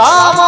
阿妈。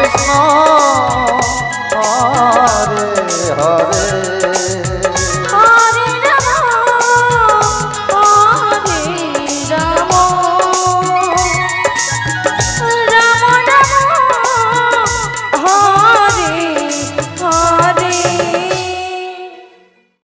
Krishna. Hare Hare.